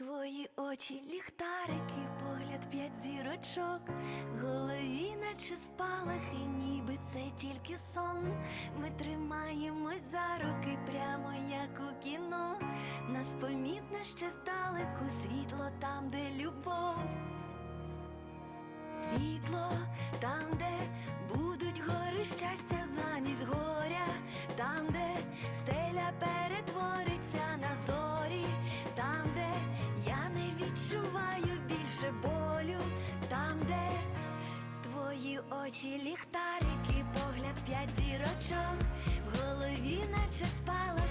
Твої очі, ліхтарики, погляд п'ять зірочок, голові, наче спалахи, ніби це тільки сон. Ми тримаємось за руки, прямо як у кіно. Нас помітно ще здалеку, світло там, де любов. Світло там, де будуть Очі, ліхтарики, погляд п'ять зірочок, в голові наче спала.